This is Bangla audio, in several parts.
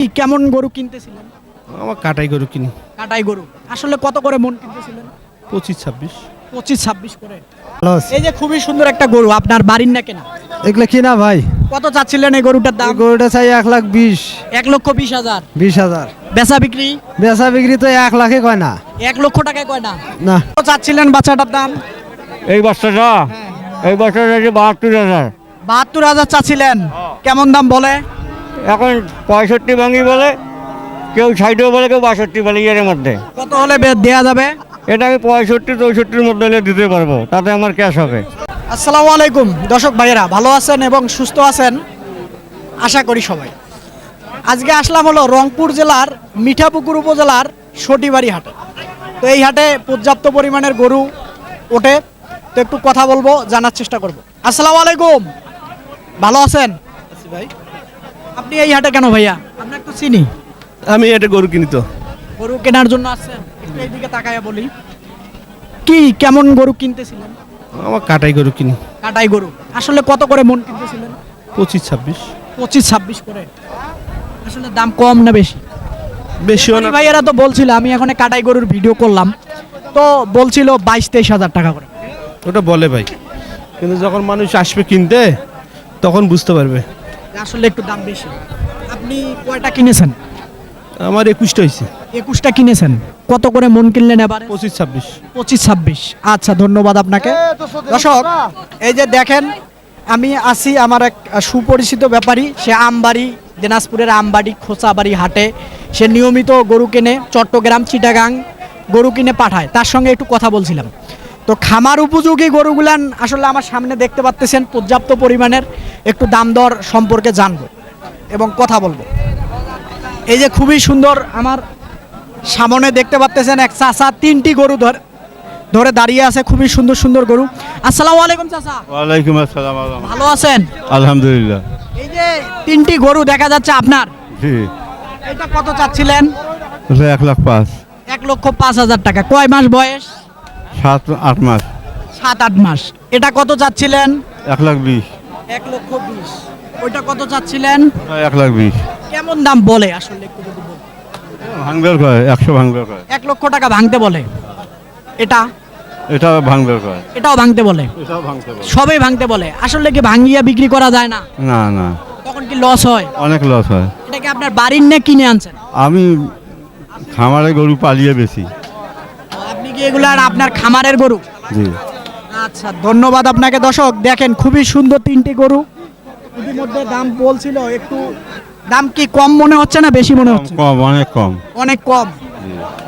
কি কেমন গরু কিনতেছিলেন? আমার কাটাই গরু কিনি। কাটাই গরু। আসলে কত করে মন কিনতেছিলেন? পঁচিশ ছাব্বিশ। পঁচিশ ছাব্বিশ করে। এই যে খুবই সুন্দর একটা গরু আপনার বাড়ির না কেনা? এগুলো কিনা ভাই? কত চাচ্ছিলেন এই গরুটার দাম? গরুটা চাই এক লাখ বিশ। এক লক্ষ বিশ হাজার। বিশ হাজার। বেচা বিক্রি? বেচা বিক্রি তো এক লাখে কয় না? এক লক্ষ টাকায় কয় না? না। কত চাচ্ছিলেন বাচ্চাটার দাম? এই বাচ্চাটা? এই বাচ্চাটা যে বাহাত্তর হাজার। বাহাত্তর হাজার চাচ্ছিলেন। কেমন দাম বলে? এখন পঁয়ষট্টি ভাঙি বলে কেউ ষাটও বলে কেউ বাষট্টি বলে এর মধ্যে। কত হলে দেয়া যাবে? এটা আমি পঁয়ষট্টি চৌষট্টির মধ্যে হলে দিতে পারব তাতে আমার ক্যাশ হবে। আসসালামু আলাইকুম। দর্শক ভাইয়েরা ভালো আছেন এবং সুস্থ আছেন? আশা করি সবাই। আজকে আসলাম হলো রংপুর জেলার মিঠাপুকুর উপজেলার সটিবাড়ি হাটে। তো এই হাটে পর্যাপ্ত পরিমাণের গরু ওঠে। তো একটু কথা বলব জানার চেষ্টা করব। আসসালামু আলাইকুম। ভালো আছেন? ভাই। আপনি এই হাটে কেন ভাইয়া? আমরা একটু চিনি। আমি এটা গরু কিনি তো। গরু কেনার জন্য আসছেন। একটু এইদিকে তাকায়া বলি। কি কেমন গরু কিনতেছিলেন? আমার কাটাই গরু কিনি। কাটাই গরু। আসলে কত করে মন কিনতেছিলেন? পঁচিশ ছাব্বিশ। পঁচিশ ছাব্বিশ করে। আসলে দাম কম না বেশি? বেশিও না। এই ভাইয়েরা তো বলছিল আমি এখন কাটাই গরুর ভিডিও করলাম। তো বলছিল বাইশ তেইশ হাজার টাকা করে। ওটা বলে ভাই। কিন্তু যখন মানুষ আসবে কিনতে তখন বুঝতে পারবে। আসলে একটু দাম বেশি। আপনি কয়টা কিনেছেন? আমার একুশটা হয়েছে একুশটা কিনেছেন। কত করে মন কিনলেন এবারে? পঁচিশ ছাব্বিশ। পঁচিশ ছাব্বিশ। আচ্ছা ধন্যবাদ আপনাকে। দর্শক এই যে দেখেন আমি আছি আমার এক সুপরিচিত ব্যাপারী। সে আমবাড়ি দিনাজপুরের আমবাড়ি খোঁচাবাড়ি হাটে। সে নিয়মিত গরু কেনে চট্টগ্রাম চিটাগাং গরু কিনে পাঠায়। তার সঙ্গে একটু কথা বলছিলাম। তো খামার উপযোগী গরুগুলান আসলে আমার সামনে দেখতে পাচ্তেছেন পর্যাপ্ত পরিমাণের। একটু দাম দর সম্পর্কে জানব এবং কথা বলব। এই যে খুবই সুন্দর আমার সামনে দেখতে পাচ্তেছেন এক চাচা তিনটি গরু ধর ধরে দাঁড়িয়ে আছে খুবই সুন্দর সুন্দর গরু। আসসালামু আলাইকুম চাচা। ওয়ালাইকুম আসসালাম ভালো আছেন? আলহামদুলিল্লাহ। এই যে তিনটি গরু দেখা যাচ্ছে আপনার। জি। এটা কত চাচ্ছিলেন? এক লাখ পাঁচ। এক লক্ষ পাঁচ হাজার টাকা। কয় মাস বয়স? সাত আট মাস। সাত আট মাস। এটা কত চাচ্ছিলেন? এক লাখ বিশ। এক লক্ষ বিশ। ওইটা কত চাচ্ছিলেন? এক লাখ বিশ। কেমন দাম বলে আসলে একটু যদি বলেন। ভাঙবের কয় একশো ভাঙবের কয়। এক লক্ষ টাকা ভাঙতে বলে। এটা? এটা ভাঙবের কয়। এটাও ভাঙতে বলে? এটাও ভাঙতে পারে সবই ভাঙতে বলে। আসলে কি ভাঙিয়া বিক্রি করা যায় না? না না। তখন কি লস হয়? অনেক লস হয়। এটা কি আপনার বাড়ির নে কিনে আনছেন? আমি খামারে গরু পালিয়ে বেশি। আপনি কি এগুলো আর আপনার খামারের গরু? জি। আচ্ছা ধন্যবাদ আপনাকে। দর্শক দেখেন খুবই সুন্দর তিনটি গরু। ইতিমধ্যে দাম বলছিল একটু দাম কি কম মনে হচ্ছে না বেশি মনে হচ্ছে? কম অনেক কম। অনেক কম।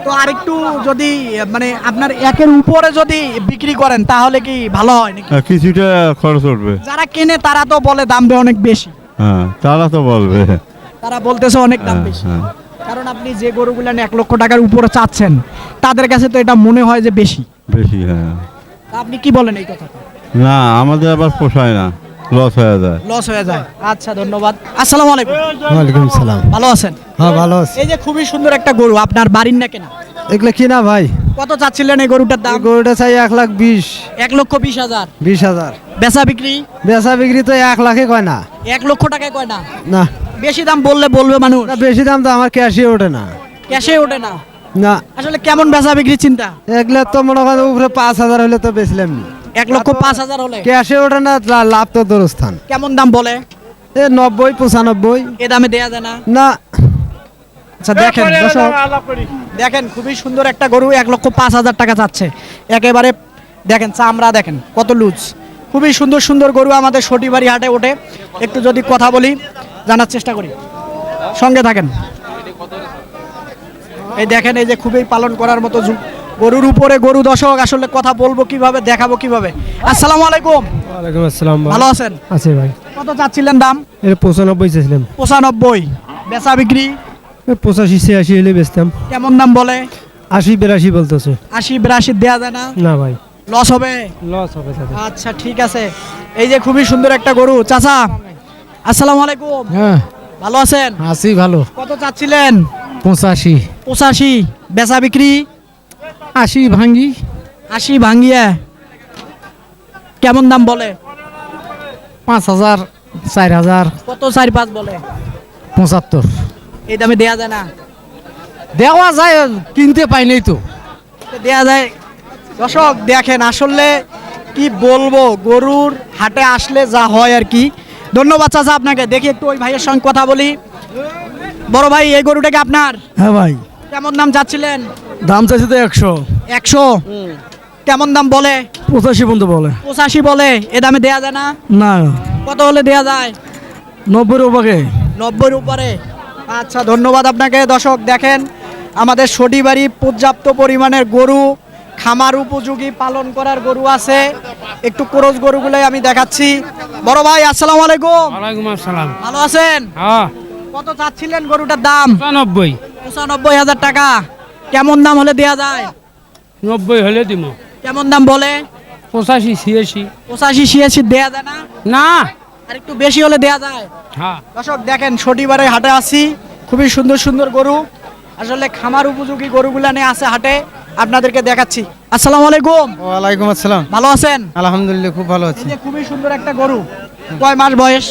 তো আরেকটু যদি মানে আপনার একের উপরে যদি বিক্রি করেন তাহলে কি ভালো হয় নাকি? হ্যাঁ, কিছুটা খরচ উঠবে। যারা কেনে তারা তো বলে দাম অনেক বেশি। হ্যাঁ তারা তো বলবে। তারা বলতেছে অনেক দাম হ্যাঁ, বেশি। হ্যাঁ। কারণ আপনি যে গরুগুলো এক লক্ষ টাকার উপরে চাচ্ছেন তাদের কাছে তো এটা মনে হয় যে বেশি। বেশি হ্যাঁ। আপনি কি বলেন এই কথা না আমাদের আবার পোষায় না লস হয়ে যায়। লস হয়ে যায়। আচ্ছা ধন্যবাদ। আসসালামু আলাইকুম। ওয়ালাইকুম সালাম। ভালো আছেন? হ্যাঁ ভালো আছে। এই যে খুবই সুন্দর একটা গরু আপনার বাড়ির না কেনা? এগুলো কিনা ভাই? কত চাচ্ছিলেন এই গরুটার দাম? গরুটা চাই এক লাখ বিশ। এক লক্ষ বিশ হাজার। বিশ হাজার। বেচা বিক্রি? বেচা বিক্রি তো এক লাখে কয় না? এক লক্ষ টাকায় কয় না? না। বেশি দাম বললে বলবে মানুষ। বেশি দাম তো আমার ক্যাশে ওঠে না। ক্যাশে ওঠে না। না। আসলে কেমন বেচা বিক্রি চিন্তা? এগুলো তো মনে করেন উপরে পাঁচ হাজার হলে তো বেচলাম। এক লক্ষ পাঁচ হাজার হলে? ক্যাশে ওঠে না লাভ তো দূরস্থান। কেমন দাম বলে? এ নব্বই পঁচানব্বই। এ দামে দেয়া যায় না? না। আচ্ছা দেখেন দেখেন খুবই সুন্দর একটা গরু এক লক্ষ পাঁচ হাজার টাকা চাচ্ছে। একেবারে দেখেন চামড়া দেখেন কত লুজ। খুবই সুন্দর সুন্দর গরু আমাদের সটিবাড়ি হাটে ওঠে। একটু যদি কথা বলি জানার চেষ্টা করি। সঙ্গে থাকেন। এই দেখেন এই যে খুবই পালন করার মতো গরুর উপরে গরু দশক আসলে কথা বলব কীভাবে দেখাবো কীভাবে। আসসালামু আলাইকুম। ওয়ালাইকুম আসসালাম ভালো আছেন? আছে ভাই। কত চাচ্ছিলেন দাম? এটা পঁচানব্বই চেয়েছিলাম পঁচানব্বই। বেচা বিক্রি? পঁচাশি ছিয়াশি হলে বেচতাম। কেমন দাম বলে? আশি বিরাশি বলতেছে। আশি বিরাশি দেওয়া যায় না? না ভাই। লস হবে? লস হবে আচ্ছা ঠিক আছে। এই যে খুবই সুন্দর একটা গরু। চাচা আসসালামু আলাইকুম। হ্যাঁ। ভালো আছেন? আছি ভালো। কত চাচ্ছিলেন? পঁচাশি। পঁচাশি বেচা বিক্রি? আশি ভাঙ্গি। আশি ভাঙ্গিয়া কেমন দাম বলে? পাঁচ হাজার চার হাজার। কত চার পাঁচ বলে? পঁচাত্তর। এই দামে দেয়া যায় না। দেওয়া যায় কিনতে পাই নাই তো। দেয়া যায়। দর্শক দেখেন আসলে কি বলব গরুর হাটে আসলে যা হয় আর কি। ধন্যবাদ চাচা আপনাকে। দেখি একটু ওই ভাইয়ের সঙ্গে কথা বলি। বড় ভাই এই গরুটা কি আপনার? হ্যাঁ ভাই। কেমন দাম চাচ্ছিলেন? দাম চাইছে তো একশো। একশো? কেমন দাম বলে? পঁচাশি পর্যন্ত বলে। পঁচাশি বলে। এ দামে দেয়া যায় না? না। কত হলে দেয়া যায়? নব্বই রুপাকে নব্বইয়ের উপরে। আচ্ছা ধন্যবাদ আপনাকে। দর্শক দেখেন আমাদের সটিবাড়ি পর্যাপ্ত পরিমাণের গরু খামার উপযোগী পালন করার গরু আছে। একটু ক্রোজ গরুগুলোই আমি দেখাচ্ছি। বড় ভাই আসসালামু আলাইকুম। ওয়ালাইকুম আসসালাম। ভালো আছেন? হ্যাঁ। কত চাচ্ছিলেন গরুটার দাম? নব্বই পঁচানব্বই হাজার টাকা। কেমন দাম হলে দেয়া যায়? নব্বই হলে দিব কেমন দাম বলে? পঁচাশি ছিয়াশি। পঁচাশি ছিয়াশি দেয়া যায় না? না। আর একটু বেশি হলে দেয়া যায়? হ্যাঁ। দর্শক দেখেন শনিবারে হাটে আসি। খুবই সুন্দর সুন্দর গরু। আসলে খামার উপযোগী গরুগুলা নিয়ে আছে হাটে। আপনাদেরকে দেখাচ্ছি। আসসালামু আলাইকুম। ওয়ালাইকুম আসসালাম। ভালো আছেন? আলহামদুলিল্লাহ খুব ভালো আছি। খুবই সুন্দর একটা গরু। কয় মাস বয়স?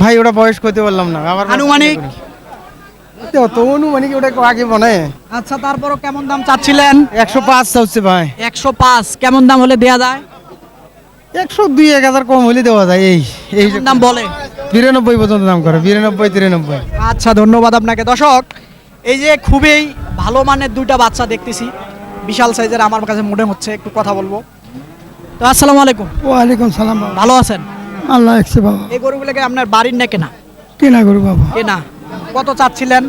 ভাই ওটা বয়স করতে পারলাম না। আবার আনুমানিক? তো অনুমানিক ওটা আগে বনে আচ্ছা তারপরও কেমন দাম চাচ্ছিলেন? একশো পাঁচ হচ্ছে ভাই। একশো পাঁচ কেমন দাম হলে দেয়া যায়? একশো দুই এক হাজার কম হলে দেওয়া যায়। এই এই দাম বলে? বিরানব্বই পর্যন্ত দাম করে বিরানব্বই তিরানব্বই। আচ্ছা ধন্যবাদ আপনাকে। দর্শক এই যে খুবই ভালো মানের দুইটা বাচ্চা দেখতেছি বিশাল সাইজের আমার কাছে মনে হচ্ছে একটু কথা বলব। তো আসসালামু আলাইকুম। ওয়ালাইকুম সালাম। ভালো আছেন? আল্লাহ একশো বাবা। এই গরুগুলোকে আপনার বাড়ির না কেনা? কেনা করু বাবা। কেনা। কত চাচ্ছিলেন?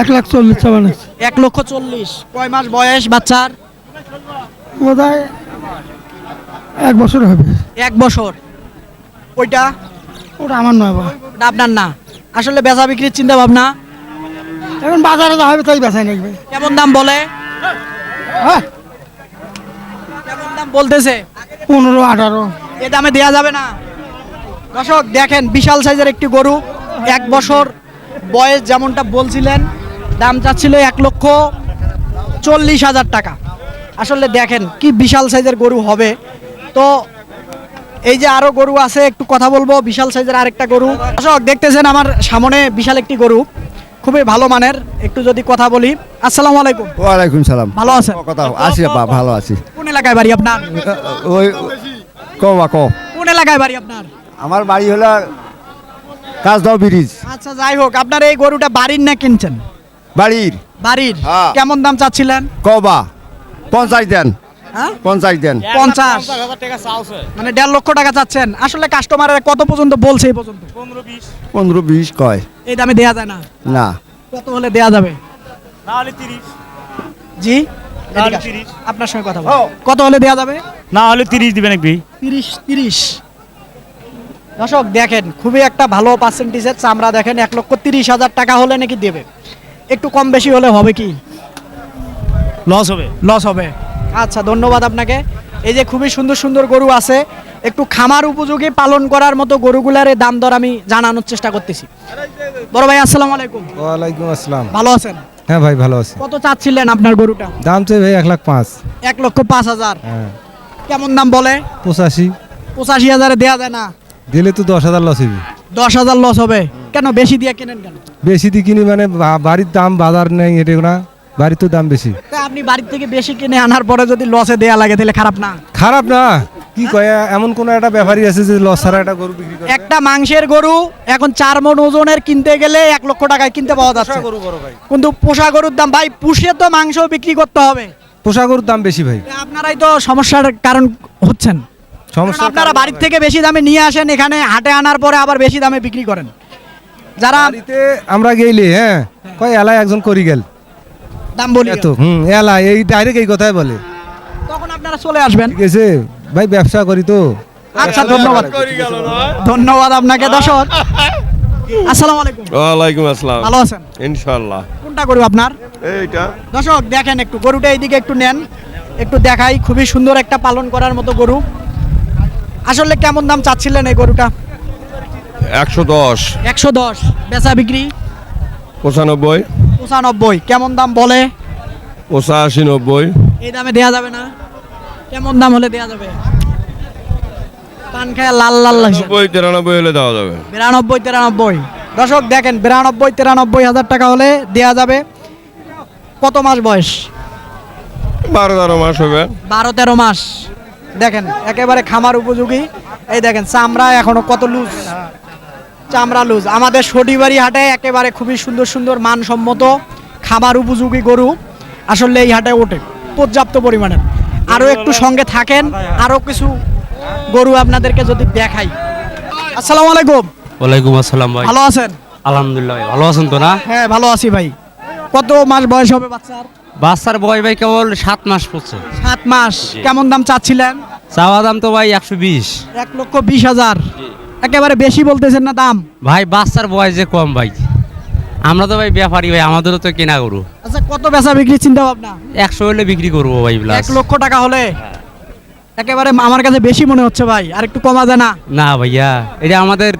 এক লাখ চল্লিশ চাবান এক লক্ষ চল্লিশ। কয় মাস বয়স বাচ্চার? বোধ এক বছর হবে। এক বছর। ওইটা? ওটা আমার নয় বাবা। ওটা আপনার না। আসলে বেচা বিক্রির চিন্তা ভাবনা? এখন বাজারে যা হবে তাই বেচাই নাকবে। কেমন দাম বলে? কেমন দাম বলতেছে? পনেরো আঠারো। এ দামে দেয়া যাবে না। দর্শক দেখেন বিশাল সাইজের একটি গরু। এক বছর বয়স যেমনটা বলছিলেন দাম চাচ্ছিল এক লক্ষ চল্লিশ হাজার টাকা। আসলে দেখেন কি বিশাল সাইজের গরু হবে। তো এই যে আরও গরু আছে একটু কথা বলব বিশাল সাইজের আরেকটা গরু। দর্শক দেখতেছেন আমার সামনে বিশাল একটি গরু। খুবই ভালো মানের একটু যদি কথা বলি। আসসালামু আলাইকুম। ওয়ালাইকুম সালাম। ভালো আছেন? কথা আছি ভালো আছি। কোন এলাকায় বাড়ি আপনার? ওই কোন এলাকায় বাড়ি আপনার? আমার বাড়ি হলো কাজদাও ব্রিজ। আচ্ছা যাই হোক আপনার এই গরুটা বাড়ির না কিনছেন? বাড়ির। বাড়ির? হ্যাঁ। কেমন দাম চাচ্ছিলেন? কবা। পঞ্চাশ দেন। হ্যাঁ? পঞ্চাশ দেন। পঞ্চাশ। মানে দেড় লক্ষ টাকা চাচ্ছেন। আসলে কাস্টমারের কত পর্যন্ত বলছে এই পর্যন্ত? পনেরো বিশ। কয়? এই দামে দেয়া যায় না? না। কত হলে দেয়া যাবে? জি? এদিকে আসুন। আপনার সঙ্গে কথা বলব। কত হলে দেয়া যাবে? না হলে তিরিশ দিবেন নাকি? তিরিশ তিরিশ। দর্শক দেখেন খুবই একটা ভালো পার্সেন্টেজের চামড়া দেখেন এক লক্ষ তিরিশ হাজার টাকা হলে নাকি দেবে। একটু কম বেশি হলে হবে কি? লস হবে। লস হবে। আচ্ছা ধন্যবাদ আপনাকে। এই যে খুবই সুন্দর সুন্দর গরু আছে একটু খামার উপযোগী পালন করার মতো গরুগুলার এই দাম দর আমি জানানোর চেষ্টা করতেছি। বড় ভাই আসসালামু আলাইকুম। ওয়ালাইকুম আসসালাম। ভালো আছেন? হ্যাঁ ভাই ভালো আছি। কত চাচ্ছিলেন আপনার গরুটা? দাম চাই ভাই এক লাখ পাঁচ। এক লক্ষ পাঁচ হাজার। হ্যাঁ। কেমন দাম বলে? পঁচাশি। পঁচাশি হাজারে দেয়া যায় না। দিলে তো দশ হাজার লস হইবে। দশ হাজার লস হবে। কেন বেশি দিয়ে কেনেন কেন? বেশি দিয়ে কিনি মানে বাড়ির দাম বাজার নেই এটা না। বাড়ির তো দাম বেশি। তা আপনি বাড়ির থেকে বেশি কিনে আনার পরে যদি লসে দেয়া লাগে তাহলে খারাপ না? খারাপ না। কি কয় এমন কোন একটা ব্যাপারই আছে যে লস ছাড়া একটা গরু বিক্রি করে? একটা মাংসের গরু এখন চার মন ওজনের কিনতে গেলে এক লক্ষ টাকায় কিনতে পাওয়া যাচ্ছে। গরু বড় ভাই। কিন্তু পোষা গরুর দাম ভাই পুষে তো মাংস বিক্রি করতে হবে। গরুর দাম বেশি ভাই। আপনারাই তো সমস্যার কারণ হচ্ছেন। সমস্যা আপনারা বাড়ির থেকে বেশি দামে নিয়ে আসেন এখানে হাটে আনার পরে আবার বেশি দামে বিক্রি করেন। যারা বাড়িতে আমরা গেইলে হ্যাঁ কয় এলাই একজন করি গেল। দাম বলি। এত হুম এলা এই ডাইরেক্ট এই কথাই বলে। তখন আপনারা চলে আসবেন। ঠিক আছে ভাই ব্যবসা করি তো। আচ্ছা ধন্যবাদ। ধন্যবাদ আপনাকে দর্শক। আসসালামু আলাইকুম। ওয়ালাইকুম আসসালাম। ভালো আছেন? ইনশাল্লাহ কোনটা গরু আপনার? এইটা। দর্শক দেখেন একটু গরুটা এইদিকে একটু নেন। একটু দেখাই খুবই সুন্দর একটা পালন করার মতো গরু। আসলে কেমন দাম চাচ্ছিলেন এই গরুটা? একশো দশ। একশো দশ। বেচা বিক্রি? পঁচানব্বই। পঁচানব্বই। কেমন দাম বলে? পঁচাশি নব্বই। এই দামে দেয়া যাবে না? কেমন দাম হলে দেয়া যাবে? পান খায় লাল লাল লাগছে। নব্বই তিরানব্বই হলে দেওয়া যাবে। বিরানব্বই তিরানব্বই। দর্শক দেখেন বিরানব্বই তিরানব্বই হাজার টাকা হলে দেয়া যাবে। কত মাস বয়স? বারো তেরো মাস হবে। বারো তেরো মাস। দেখেন একেবারে খামার উপযোগী। এই দেখেন চামড়া এখনও কত লুজ চামড়া লুজ আমাদের শনিবাড়ি হাটে একেবারে খুবই সুন্দর সুন্দর মানসম্মত খামার উপযোগী গরু আসলে এই হাটে ওঠে পর্যাপ্ত পরিমাণে। আরও একটু সঙ্গে থাকেন আরও কিছু গরু আপনাদেরকে যদি দেখাই। আসসালামু আলাইকুম। ওয়ালাইকুম আসসালাম ভাই। ভালো আছেন? আলহামদুলিল্লাহ ভাই ভালো আছেন তো না? হ্যাঁ ভালো আছি ভাই। কত মাস বয়স হবে বাচ্চার? বাচ্চার বয়স ভাই কেবল সাত মাস পড়ছে। সাত মাস। কেমন দাম চাচ্ছিলেন? চাওয়া দাম তো ভাই একশো বিশ। এক লক্ষ বিশ হাজার। একেবারে বেশি বলতেছেন না দাম? ভাই বাচ্চার বয়স যে কম ভাই। আমরা তো ভাই ব্যাপারী ভাই আমাদেরও তো কেনা করু আচ্ছা কত বেচা বিক্রি চিন্তা ভাবনা একশো হলে বিক্রি করব ভাই এক লক্ষ টাকা হলে? একেবারে আমার কাছে বেশি মনে হচ্ছে ভাই আর একটু কমা যায় না? না ভাইয়া এটা আমাদের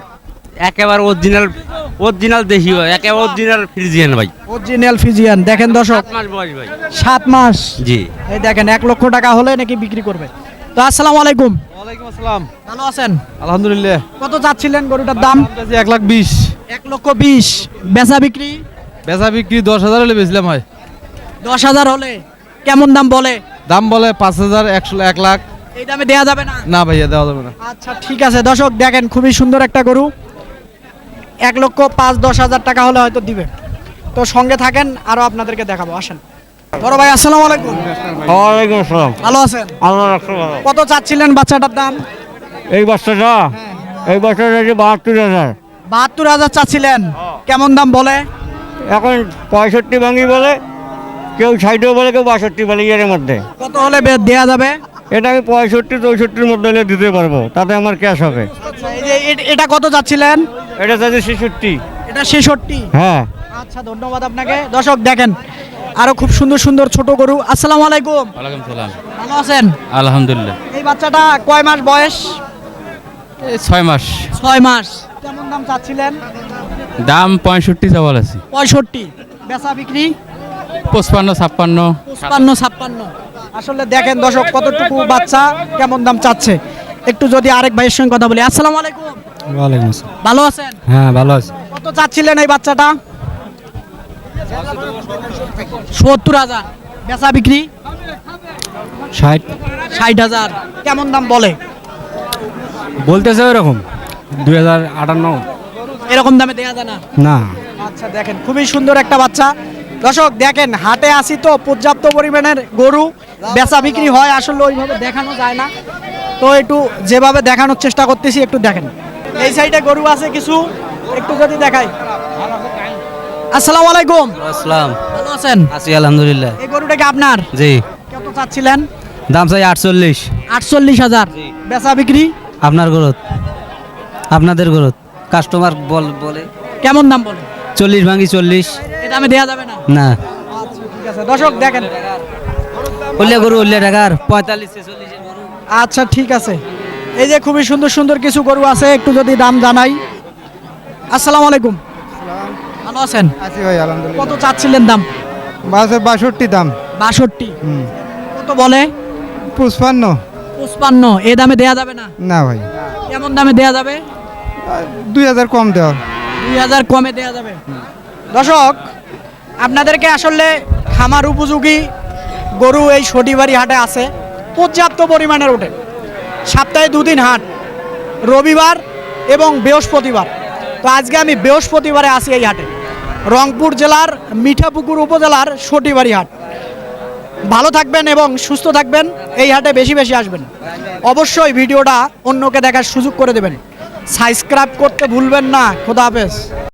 একেবারে অরিজিনাল অরিজিনাল দেশি ভাই একেবারে অরিজিনাল ফ্রিজিয়ান ভাই। অরিজিনাল ফিজিয়ান দেখেন দর্শক সাত মাস বয়স ভাই। সাত মাস। জি। এই দেখেন এক লক্ষ টাকা হলে নাকি বিক্রি করবে। তো আসসালামু আলাইকুম। ওয়ালাইকুম আসসালাম। ভালো আছেন? আলহামদুলিল্লাহ। কত চাচ্ছিলেন গরুটার দাম? এক লাখ বিশ। এক লক্ষ বিশ। বেচা বিক্রি? বেচা বিক্রি দশ হাজার হলে বেচলাম হয়। দশ হাজার হলে? কেমন দাম বলে? দাম বলে পাঁচ হাজার একশো এক লাখ। এই দামে দেয়া যাবে না? না ভাইয়া দেওয়া যাবে না। আচ্ছা ঠিক আছে। দর্শক দেখেন খুবই সুন্দর একটা গরু। এক লক্ষ পাঁচ দশ হাজার টাকা হলে হয়তো দিবে। তো সঙ্গে থাকেন আরও আপনাদেরকে দেখাবো। আসেন। বড় ভাই আসসালামু আলাইকুম। ওয়ালাইকুম আসসালাম। ভালো আছেন? আল্লাহ কত চাচ্ছিলেন বাচ্চাটার দাম? এই বাচ্চাটা এই বাচ্চাটা যে বাহাত্তর হাজার। বাহাত্তর হাজার চাচ্ছিলেন। কেমন দাম বলে? এখন পঁয়ষট্টি ভাঙি বলে কেউ ষাটও বলে কেউ বাষট্টি বলে এর মধ্যে। কত হলে দেয়া যাবে? এটা আমি পঁয়ষট্টি চৌষট্টির মধ্যে দিতে পারব তাতে আমার ক্যাশ হবে। এই যে এটা কত চাচ্ছিলেন? এটা তাদের ছেষট্টি। এটা ছেষট্টি। হ্যাঁ। আচ্ছা ধন্যবাদ আপনাকে। দর্শক দেখেন আরও খুব সুন্দর সুন্দর ছোট গরু। আসসালামু আলাইকুম। ওয়ালাইকুম সালাম। ভালো আছেন? আলহামদুলিল্লাহ। এই বাচ্চাটা কয় মাস বয়স? এই ছয় মাস। ছয় মাস। কেমন দাম চাচ্ছিলেন? দাম পঁয়ষট্টি চাওয়াল আছে। পঁয়ষট্টি। বেচা বিক্রি? পঁচপান্ন ছাপ্পান্ন। পঞ্চান্ন ছাপ্পান্ন। আসলে দেখেন দর্শক কতটুকু বাচ্চা কেমন দাম চাচ্ছে? একটু যদি আরেক ভাইয়ের সঙ্গে কথা বলি। আসসালামু আলাইকুম। ওয়ালাইকুম আসসালাম। ভালো আছেন? হ্যাঁ ভালো আছে। কত চাচ্ছিলেন এই বাচ্চাটা? সত্তর হাজার। বেচা বিক্রি? ষাট। ষাট হাজার। কেমন দাম বলে? বলতেছে ওরকম দুই হাজার আটান্ন। এরকম দামে দেয়া যায় না? না। আচ্ছা দেখেন খুবই সুন্দর একটা বাচ্চা। দর্শক দেখেন হাটে আসি তো পর্যাপ্ত পরিমাণের গরু বেচা বিক্রি হয়। আসলে ওইভাবে দেখানো যায় না। তো একটু যেভাবে দেখানোর চেষ্টা করতেছি একটু দেখেন। এই সাইডে গরু আছে কিছু একটু যদি দেখাই। আসসালামু আলাইকুম। আসসালাম। ভালো আছেন? আছি আলহামদুলিল্লাহ। এই গরুটা কি আপনার? জি। কত চাচ্ছিলেন? দাম চাই আটচল্লিশ। আটচল্লিশ হাজার। বেচা বিক্রি? আপনার গ্রোথ। আপনাদের গ্রোথ। কাস্টমার বল বলে। কেমন দাম বলে? চল্লিশ ভাঙি চল্লিশ। দামে দেওয়া যাবে না? না। আচ্ছা ঠিক আছে। দর্শক দেখেন। উল্লে গরু উল্লে টাকার পঁয়তাল্লিশ ছেচল্লিশের গরু। আচ্ছা ঠিক আছে। এই যে খুবই সুন্দর সুন্দর কিছু গরু আছে একটু যদি দাম জানাই। আসসালামু আলাইকুম। ভালো আছেন? আছি ভাই আলহামদুলিল্লাহ। কত চাচ্ছিলেন দাম? বাসের বাষট্টি দাম। বাষট্টি। কত বলে? পুষ্পান্ন পঁচপান্ন। এ দামে দেয়া যাবে না? না ভাই। কেমন দামে দেয়া যাবে? দুই হাজার কম দেওয়া। দুই হাজার কমে দেয়া যাবে। দর্শক আপনাদেরকে আসলে খামার উপযোগী গরু এই শনিবারি হাটে আছে। পর্যাপ্ত পরিমাণের ওঠে। সপ্তাহে দুদিন হাট, রবিবার এবং বৃহস্পতিবার। তো আজকে আমি বৃহস্পতিবারে আসি এই হাটে। রংপুর জেলার, মিঠাপুকুর উপজেলার শনিবারি হাট। ভালো থাকবেন এবং সুস্থ থাকবেন। এই হাটে বেশি বেশি আসবেন। অবশ্যই ভিডিওটা অন্যকে দেখার সুযোগ করে দেবেন। সাবস্ক্রাইব করতে ভুলবেন না। খোদা হাফেজ।